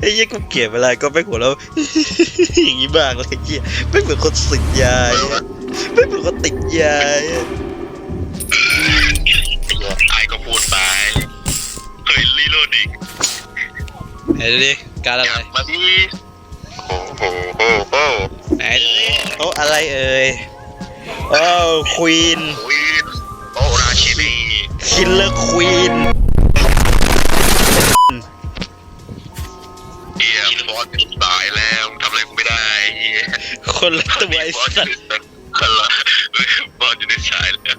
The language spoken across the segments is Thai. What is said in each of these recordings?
ไอ้เหี้ยกูเกลียดเวลาก็ไม่หัวเราะอย่างนี้บ้างเลยไอ้เหี้ยไม่เหมือนคนติดยาไม่เหมือนคนติดยาไอ้ก็พูดไปเฮ้ยรีโหลดอีกไหนดูดิการอะไรมาดิโอ้โหโอ้โหไหนดูดิโอ้อะไรเอ่ยโอ้ควีนโอ้ยโอ้ราชินีคิลเลอร์ควีน คนละตัวไอ้ฟอสอสัยู่ตในว์ คนละฟอสอยู่ในสายแล้ว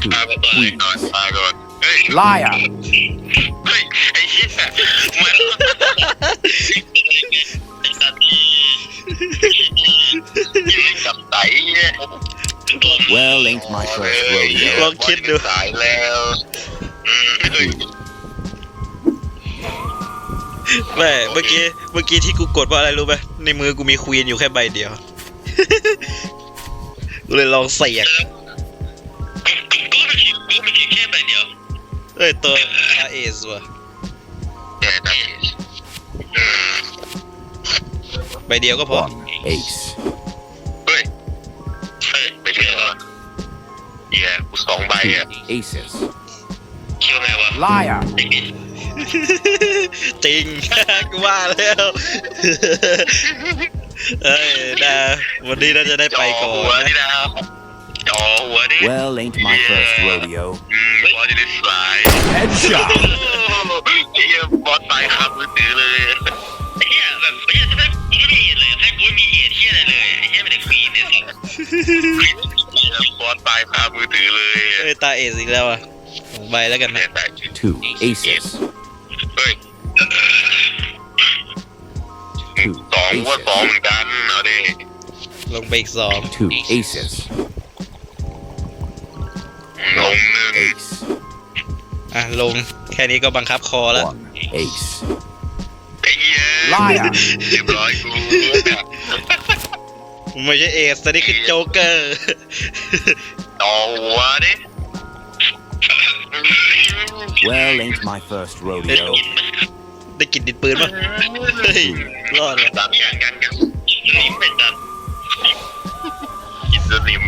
Two มาก่อน queens. ก่อนมาก่อนเฮ้ย Liar. เฮ้ยไอ้เหี้ยมันไอ้สัตว์ที่ที่ไม่จับไตเนี่ย Well, ain't my first rodeo. ลองคิดดู สายแล้ว แม่เมื่อกี้เมื่อกี้ที่กูกดเพราะอะไรรู้ไหมในมือกูมีควีนอยู่แค่ใบเดียว กูเลยลองเสี่ยงกูไม่คิดกูไม่คิดแค่ใบเดียวเอ้ยตัวอาเอสว่ะแต่ได้อืมใบเดียวก็พอ One ace. เฮ้ยเฮ้ยไปเดียวอะเหี้ยกูสองใบ Two อะ aces. คิดว่าไงวะ Liar. ไอ้นี่ จริง กูว่าแล้วเอ้ยนะวันนี้น่าจะได้ไปก่อจหัวนนี่นะนะจอหัวนี่ Well, ain't my first rodeo. อืมบอลอยู่ในสาย Headshot. ไอ้เหี้ยบอลตายคามือถือเลยไอ้เหี้ยแบบไอ้เหี้ยถ้ากูไม่มีเอ็ดเลยถ้ากูไม่มีเอ็ดเหี้ยอะไรเลยไอ้เหี้ยไม่ได้ควีนเนี่ยสิไอ้เหี้ยบอลตายคามือถือเลยเอ้ยตาเอสอีกแล้วอะสองใบแล้วกันเนี่นะยแต่ Two aces. องว่าสอง aces. เหมือนกันเอาดิลงไปอีกสอง Two aces. ลงหนึ่ง Ace. อะลงแค่นี้ก็บังคับคอแล้ว One ace. ไอ้เหี้ย Liar. เรียบร้อยกูไม่ใช่เอสแต่นี่คือโจ๊กเกอร์ ต่อหัวดิ Well, ain't my first rodeo. ได้กลินดินปืนปะเฮ้ยรอดว่ะ สามอย่างกันกันลิ้มเป็นจัดกินสนิม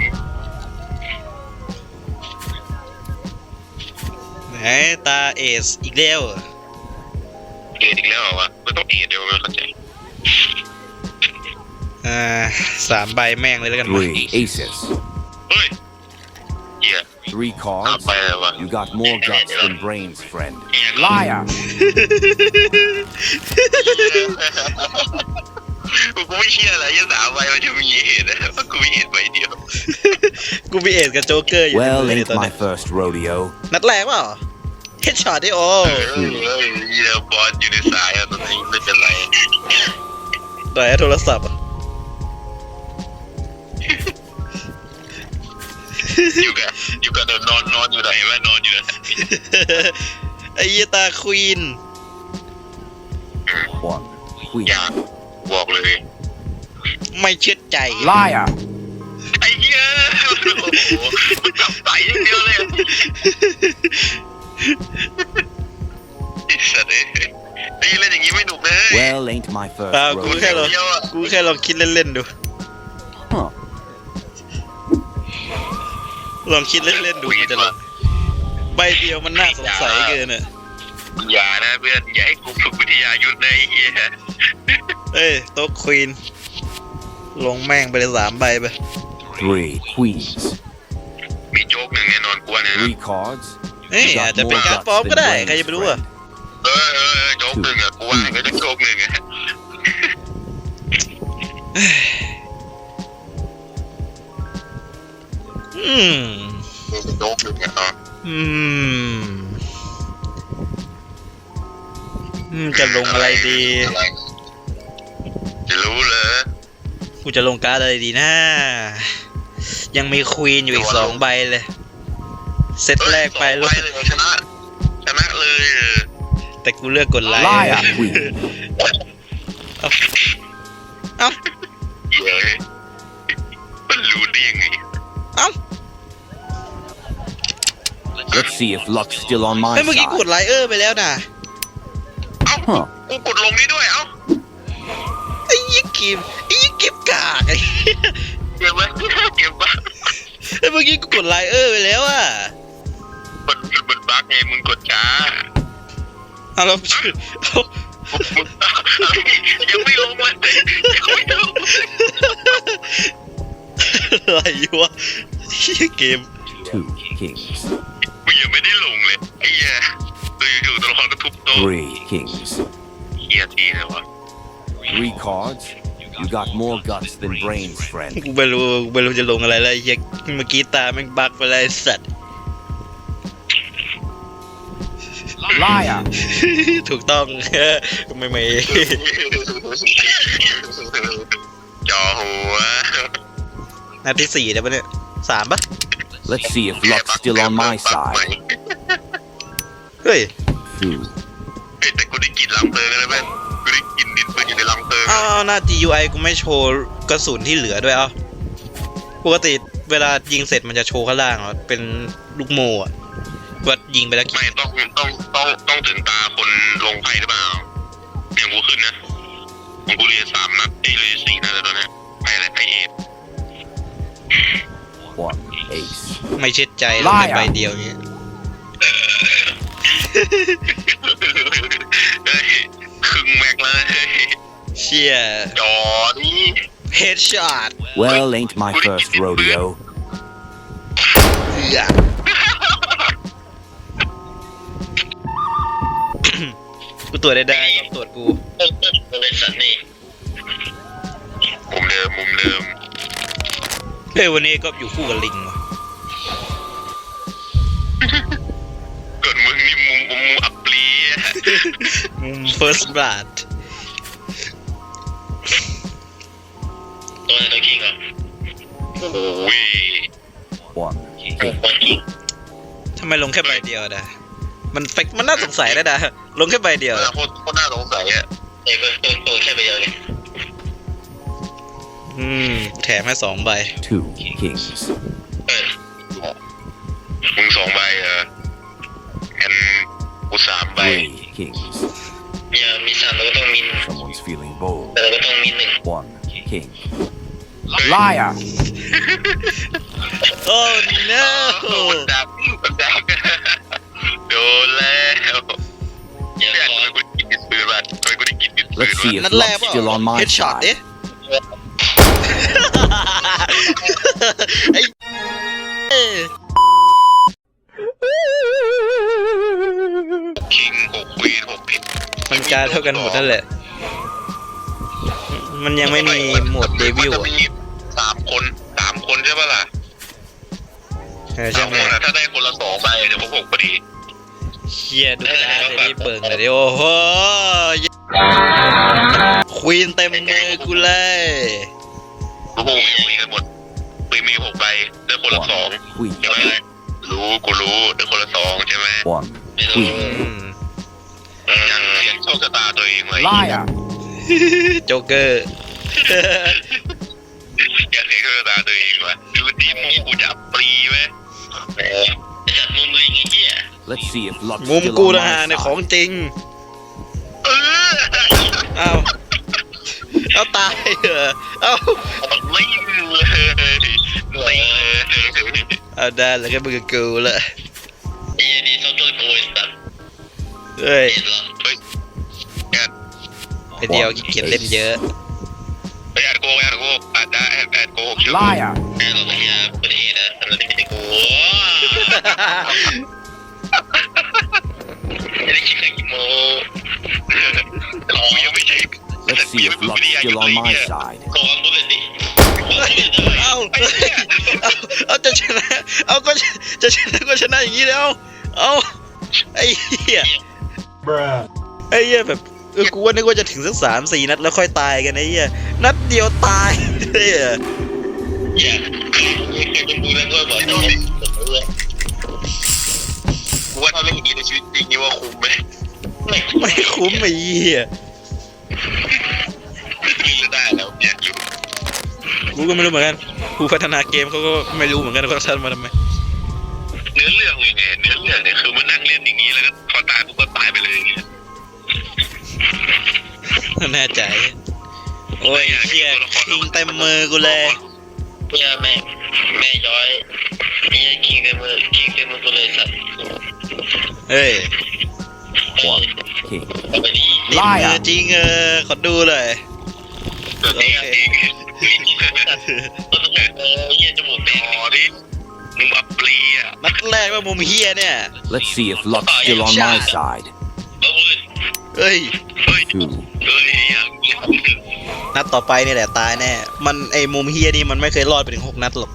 ไหนตาเอสอีกแล้วเหรอเอ็ดอีกแล้วเหรอวะมันต้องเอ็ดเดี๋ยวไม่เข้าใจอ่าสามใบแม่งเลยแล้วกัน Three aces. เฮ้ยเหี้ย Three เอา cards. ไปเลยวะ You got more guts than brains, friend. Liar. กูก็ไม่เชื่อเลยยังสามใบมันจะมีเอ็ดนะเพราะกูมีเอ็ดใบเดียว กูมีเอสกับโจ๊กเกอร์อยู่ใน Well, มือเนี่ย ain't ตอน my เนี้ย first rodeo. นัดแรกเปล่าเฮดช็อตได้โอ้เออเออเหี้ยบอลอยู่ในสายอะตอนนี้ไม่เป็นไร ไหนโทรศัพท์อะ อยู่กับอยู่กับเดินนอนนอนอยู่ไหนวะนอนอยู่ไหนไอ้เหี้ยตาควีน One queen. อยากบอกเลย ไม่เชื่อใจ Liar. ไอ้เหี้ยโอ้โหมันกลับใสอย่างเดียวเลยอะไอ้สัตว์เอ้ยไอ้เล่นอย่างงี้ไม่หนุกเลย Well, ain't my first อ่ากูแค่ลอง rodeo. เดียวอะ กูแค่ลองคิดเล่นๆดู ลองคิดเล่นๆดูมันจะลองใบเดียวมันน่าสงสัยเกินอะอย่านะเพื่อนอย่าให้กูฝึกวิทยายุทธในะไอ้เหี้ยเอ้ยโต๊ะควีนลงแม่งไปเลยสามใบไป Three queens. มีโจ๊กหนึ่งแน่นอนกวนนะ Three cards. เอ้ย You อาจ got จะเป็น more การ guts ปลอม than ก็ได้ brains, ใครจะไปรู้อะ friend. เออเออเออโจ๊กหนึ่งอะกูว่าก็จะโจ๊กหนึ่งอะอืม โจ๊กหนึ่งอะเนาะอืม อืม จะลงอะไรดีจะรู้เลยกูจะลงการ์ดอะไรดีนะ ยังมีควีนอยู่อีกสองใบเลย เซตแรกไปเลแล้วยชนะชนะเลยเออแต่กูเลือกกดไลค์ Liar queen. เอ้า เย้ Let's see if luck's still on my เฮ้ยเมื่อกี้ก side. ดไลเออร์ไปแล้วนะ Huh. กูกดลงนี้ด้วยเอ้าไอ้ยี่กิมไอ้ยี่กิมกากไอ้เก็บไว้เก็บไว้ไอ้เมื่อกี้กูกดไลเออร์ไปแล้วอะมันมันบั๊กไงมึงกดช้าเอาเราชื่อเอายังไม่ลงเลยยังไม่ลงอะไรวะเหี้ยเกม kings. เหี้ยทีเลยวะ Three cards. You got more guts than brains, friend. กูไม่รู้กูไม่รู้จะลงอะไรแล้วไอ้เหี้ยเมื่อกี้ตาแม่งบักไปเลยไอ้สัตว์ Liar. ถูกต้องไม่ไม่ จอหัวนัดที่สี่แล้วปะเนี่ยสามปะ Let's see if luck's still on my side. เฮ้ย Two. เฮ้ยแต่กูได้กลินลังเพลิงเลยแม่งกูได้กลินดินปืนอยู่ในลังเพลิงอ้าวหน้า GUI กูไม่โชว์กระสุนที่เหลือด้วยเอ้าปกติเวลายิงเสร็จมันจะโชว์ข้างล่างอะเป็นลูกโม่อะว่ายิงไปแล้วกี่ไม่ต้องต้องต้องต้องถึงตาคนลงไพ่หรือเปล่าอย่างกูขึ้นนะของกูเรียนสามนัดเอ้ยเรียนสี่นัดแล้วตอนเนี้ยไพ่อะไรไพ่เอฟ One ace. ไม่เช็ดใจลงแค่ใบเดียวเงี้ย เชี่ยจอนี่เฮดช็อต Well, ain't my first rodeo. เอือ กูตรวจได้ได้ต้องตรวจกูบริษัทนี่มุมเดิมมุมเดิมเฮ้ยวันนี้ก็อยู่คู่กับลิงว่ะก่อนมึงนี่มุมมุมอับปรีอะมุม first blood โอ้ย One โอ้ king. คนคิงทำไมลงแค่ใบเดียวดะมันเฟกมันน่าสงสัยนะดะลงแค่ใบเดียวเออโคตรโคตรน่าสงสัยอะเอ้ยตัวตัวแค่ไปเดียวไงอืม แถมให้สองใบ Two kings. เออมึงสองใบเหรองั้นกูสามใบ Three kings. เนี่ยมีสามเราก็ต้องมี Someone's feeling bold. แต่เราก็ต้องมีหนึ่ง One king. Liar. โอ้ no มันดักมันดักโดนแล้วเดี๋ยวทำไมกูได้กินดินปืนวะทำไมกูได้กินดินปืน Let's see วะ if นัดแรก luck's เปล่า still on my เฮดช็อต side. เอ๊ะไอ้เอ้ยคิงหกควีนหกพิษมันการเท่ากันหมดนั่นแหละ มันยังไม่มีโหมดเดวิลมันจะอะ มีสาม เออสาใช่มไหมคนอะถ้าได้คนละสองใบเดี๋ยวผมหกพอดีเชียดูการ์ดเดี๋ยวนี้เบิ่งเลยดิโอ้โหควีนเต็มมือกูเลยรู้พวกมีคุยกันหมดคุยมีหกใบได้คนละสอง One queen. ใช่ไหมรู้กูรู้ได้คนละสองใช่ไหม One อื queen. มยังเสียงโชคชะตาตัวเองไว้ Liar. โจ๊กเกอร์อยากเสียงโชคชะตาตัวเองวะดูดีมุมกูจะอับปรีไหมไอ้ จัดมุมมึงอย่างเงี้ย Let's see if luck's มุม still กู on นะฮะ my ในของ side. จริง เออเอาเอาตายเหรอเอาไม่เลยไม่เลยเอาได้แล้วก็มึงกับกูละไอ้นี่เขาตัวโกยสัตว์เฮ้ย เห็นหรอเฮ้ยแอดไอเดียวขี้เกียจเล่นเยอะแอดโกแอดโกแอดได้แอดแอดโกหกชั่วโมง Liar. แอดเราไม่ใช่ประเทศนะทำไม ไม่ใช่กูไม่ได้คิดแค่กี่โมงเรายังไม่ใช่ Let's see if luck's still on my side. ขอความพูดเลยดิเอาเอาเอาจะชนะ เอาก็จะจะชนะก็ชนะอย่างนี้แล้ว เอาไอ้เหี้ยไอ้เหี้ยแบบเออกูว่านึกว่าจะถึงสักสามสี่นัดแล้วค่อยตายกันไอ้เหี้ยนัดเดียวตายเลยอะ อย่าเป็นบูแล้วก็บอกต้องว่าถ้าเล่นอย่างนี้ในชีวิตจริงนี่ว่าคุ้มไหมไม่ไม่คุ้มไอ้เหี้ยกินได้แล้วอยากอยู่กูก็ไม่รู้เหมือนกันผู้พัฒนาเกมเขาก็ไม่รู้เหมือนกันว่าเขาทำมาทำไมเนื้อเรื่องเลยไงเนื้อเรื่องเนี่ยคือมันนั่งเล่นอย่างนี้แล้วก็พอตายปุ๊บก็ตายไปเลยอย่างเงี้ยแน่ใจโอ้ยเฮียคิงเต็มมือกูเลยเนี่ยแม่ แม่ย้อยเนี่ยคิงเต็มมือคิงเต็มมือกูเลยสัตว์เฮ้ย One king. เอาไปดีติดมือจริงเออขอดูเลยตัวนี้เองตัวนี้เออเยี่ยจมูกแดงอ๋อดิมึงอับปลีอะนัดแรกว่ามุมเฮียเนี่ย Let's see if luck's still on my side. เฮ้ยเฮ้ยเฮ้ย Two. เฮ้ยยังนัดต่อไปนี่แหละตายแน่ มันไอมุมเฮียนี่มันไม่เคยรอดไปถึงหกนัดหรอก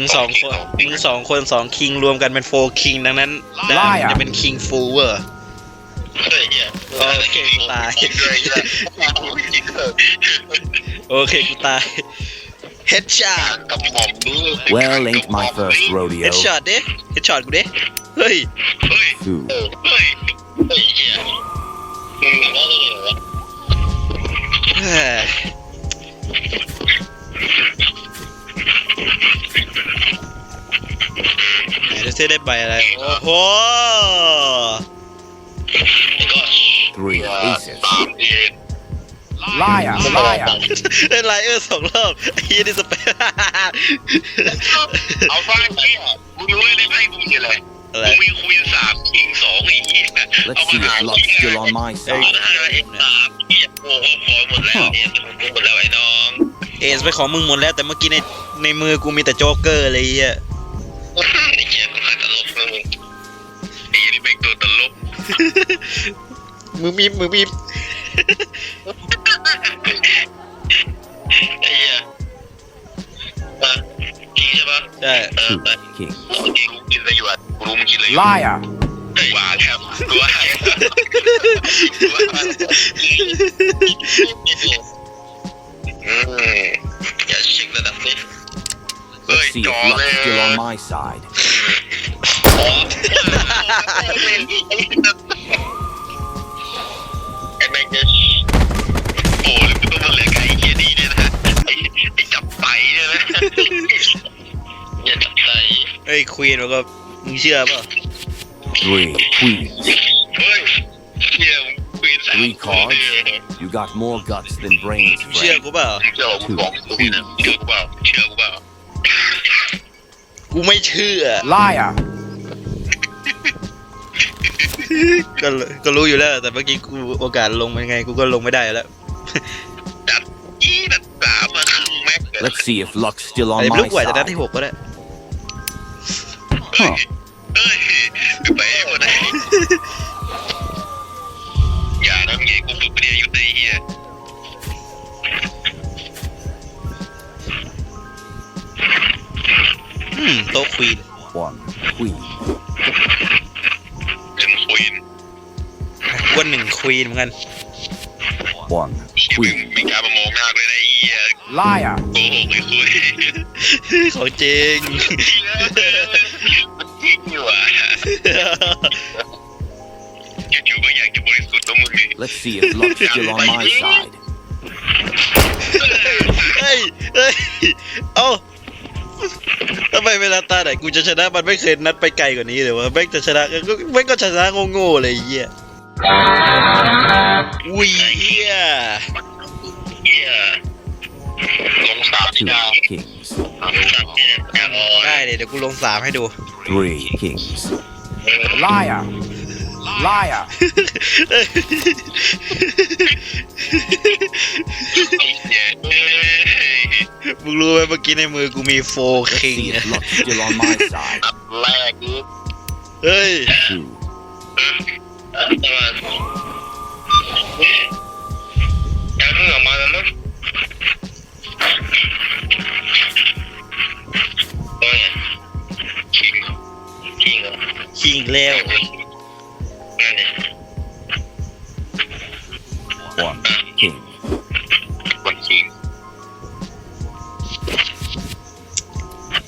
มึงสองคนมึงสองคนสองคิงรวมกันเป็นโฟคิงดังนั้นได้ Liar จะเป็นคิงฟูเวอร์เฮ้ยเนี่ยโอเคตายเลยเนี่ยจริงเหรอโอเคกูตายเฮดช็อตกับหม่อมดู Well, ain't my first เฮ rodeo. ดช็อตดิเฮดช็อตกูดิเฮ้ยเฮ้ย Two. เฮ้ยเฮ้ยเฮีย จะเซได้ใบอะไร โอ้โห Three aces. สามเอ็ด Liar, liar. ได้ไลเออร์สองรอบไอ้ยี่นี่สเปซเอาฟ้าเฮียมึงรู้เลยไพ่กูมีอะไรอะไรกูมีควีนสามคิงสองไอ้เหี้ย Let's see if luck's still on my เอา side. ห้าเอ็กสามเหี้ยโอ้โหขอหมดแล้วเนี่ยของกูหมดแล้วไอ้น้อง เอสไปของมึงหมดแล้วแต่เมื่อกี้ในในมือกูมีแต่โจ๊กเกอร์เลยไอ้เหี้ย มือมีมือมีไอ้เหี้ยอะจริงใช่ปะใช่เออ Two แต่ kings. เมื่อกี้กูกินอะไรอยู่อะกูรู้มึงกินอะไรอยู่ Liar. เฮ้ยว่าครับกูว่ากูว่าอืมอย่าเช็คระดับนี้เฮ้ย Let's see จ if อเลย luck's still on my side. อ๋อไอ้ อย่าจับไตเฮ้ยควีนมันก็มึงเชื่อป่ะ Three queens. เฮ้ยเหี้ยมึงคุยสาม Three cards. You got more guts than brains, มึงเชื่อ friend. กูเปล่ามึงเชื่อกูบอกมึงคุยนะเชื่อกูเปล่าเชื่อกูเปล่ากูไม่เชื่อ Liar. ก็ก็รู้อยู่แล้ว แต่เมื่อกี้กูโอกาสลงเป็นไง กูก็ลงไม่ได้แล้ว Let's see if luck's still ไอ้ on ลู my กไหวจะนัด side. ที่หกก็ได้ Huh. เอ้ยไปหมดเลยอย่านะมึงไงกูฝึกเรียนอยู่ในเฮียอืมโต๊ะควีน One queen. หนึ่งควีนวันหนึ่งควีนเหมือนกัน One มึง queen. มีการมามองหน้าเลยนะไอ้เฮีย Liar. โกหกไอ้คุยของจริงมันจริงอยู่อะจู่ๆก็อยากจะบริสุทธิ์นะมึงนี่ Let's see if luck's still on my side. เฮ้ยเฮ้ยเอ้าทำไมเวลาตาไหนกูจะชนะมันไม่เคยนัดไปไกลกว่านี้เลยวะแม่งจะชนะก็แม่งก็ชนะโง่ๆเลยไอ้เหี้ยอุ้ยเหี้ยเฮีย ลงสามที่ Two ดาว kings. ลงสามที่ดาวได้เลยเดี๋ยวกูลงสามให้ดู Three kings. Liar. Liar. เย้มึงรู้ไหมเมื่อกี้ในมือกูมีโฟ Let's คิง see if luck's still on my side. นัดแรกนี่เฮ้ย Two. ประมาณการเพิ่งออกมาแล้วมั้ง เอ้ยคิงคิงเหรอคิงอีกแล้วนั่นดิ One king. วันคิง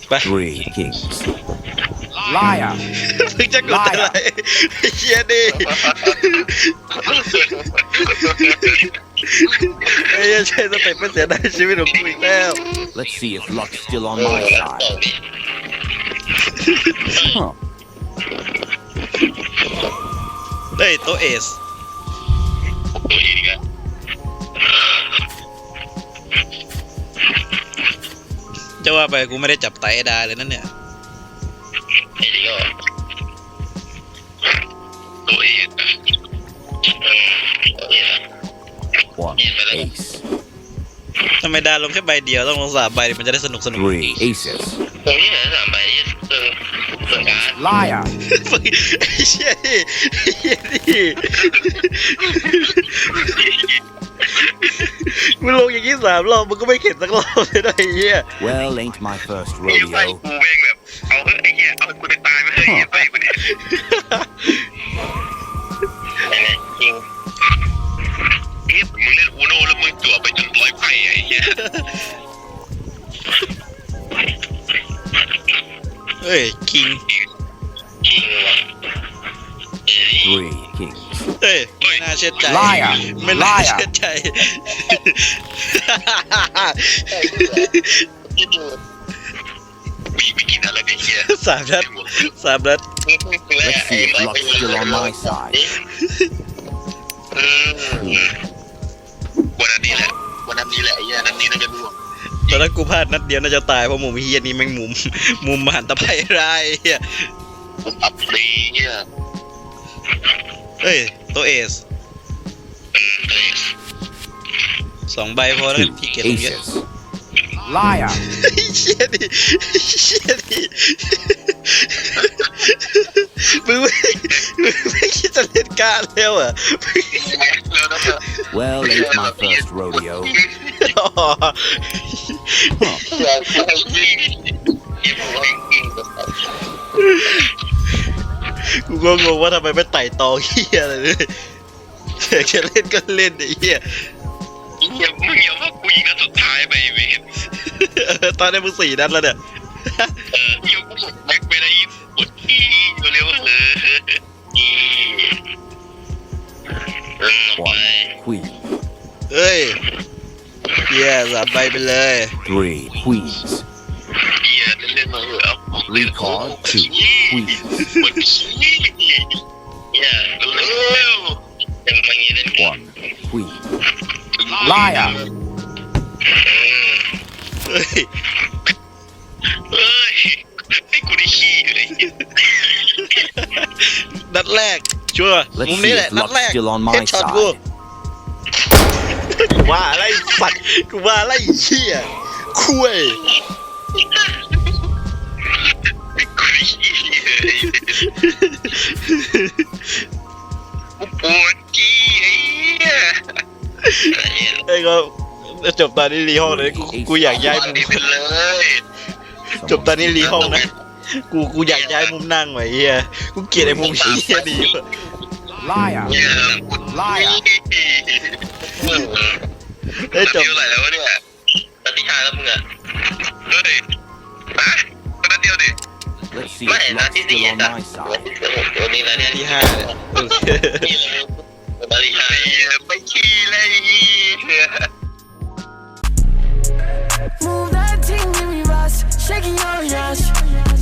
ไป Three kings. Liar. มึงจะกดอะไรไอ้เหี้ยดิ ไอ้เหี้ยใช้สเต็ปไม่เสียดายชีวิตของกูอีกแล้ว Let's see if luck's still on my side. Huh. เฮ้ยโตะเอสตัวเองอีกแล้วจะว่าไปกูไม่ได้จับไตไอ้ดาเลยนั่นเนี่ยไอ้นี่ก็ตัวเองอะเออตัวเองอะ One ace. ทำไมดาลงแค่ใบเดียวต้องลงสามใบมันจะได้สนุกสนุก Three aces. ตรงนี้เหรอสามใบเออเปิดการ์ด Liar. ไอ้เชี่ยดิไอ้เชี่ยดิมึงลงอย่างนี้สามรอบมึงก็ไม่เข็ดสักรอบเลยนะไอ้เหี้ย Well, ain't my first ไอ้ไฟ rodeo. กูแม่งแบบเอาเฮ้ยไอ้เหี้ยเอากูไปตายไปเลยไอ้ไฟกูเนี่ย เฮ้ยคิงจริงว่ะเอ้ย Three kings. เฮ้ยไม่น่าเชื่อใจ Liar ไม่น่า Liar เชื่อใจ มีไม่กินอะไรเนี่ยเหี้ยสามนัดสามนัด Let's see if luck's still on my side. อืมวันนั้นนี้แหละ วันนั้นนี้แหละไอ้เหี้ยนั้นนี้น่าจะร่วง ตอนนั้นกูพลาดนัดเดียวน่าจะตายเพราะมุมเฮียนี้แม่งมุม มุมมหันตภัยร้ายเฮียผมอัพฟรีเนี่ยเฮ้ยโตะเอสอืมเอ้ยสองใบพอแล้ว Two ที่เกียรลงเยอะ aces. Liar. เชี่ยดิเชี่ยดิมึงไม่มึงไม่คิดจะเล่นการดแล้วเหรอะแล้วนะ Well, ain't my first rodeo. อ๋อ Huh. อยากให้ยิงยิงให้ยิงกับกูก็งงว่าทำไมไม่ไต่ตองเฮียอะไรเลยอยากจะเล่นก็เล่นไอ้เฮียอย่ามึงอย่าว่ากูยิงนัดสุดท้ายไปเว้ยเออตอนนี้มึงสี่นัดแล้วเนี่ยเออเดี๋ยวกูหมดแม็กไปแล้วอีปวดอีเร็วๆเอออีเออไป One queen. เฮ้ย เฮียสามใบไปเลย Three queens. เฮียเล่นๆมาเหอะ Three card, two queens. ปวดขี้เฮียเร็วๆยังไม่เล่น One queen. Liar. เฮ้ยเอ้ยให้กูได้ขี้เลยนัดแรกชัวร์ Let's มุม see นี้แหละ if นัด luck's แรก still on my เฮดช็อตกู side. กู ว่าอะไรสัตว์กูว่าอะไรเหี้ยคุยกูได้ขี้เลยกูปวดขี้ไอ้เหี้ยไอ้ก็จบตอนนี้รีห้องเลยกูกูอยากย้ายมุมไปเลยจบตอนนี้รีห้องนะกูกูอยากย้ายมุมนั่งไว้เฮียกูเกลียดไอ้มุมเฮียดีว่ะ Liar. เนี่ยกูไล่อะเอ้ยจบเดียวไหนแล้ววะเนี่ยนัดที่ห้าแล้วมึงอะเฮ้ยฮะนัดเดียวดิ Let's see ไม่ if นัด luck's ที่สี่ still on จ้ะ my side. วันนี้นัดที่ห้าเนี่ยโอเคนัดที่ห้าไปขี้เลย Move that thing, give me rush, shaking your ass.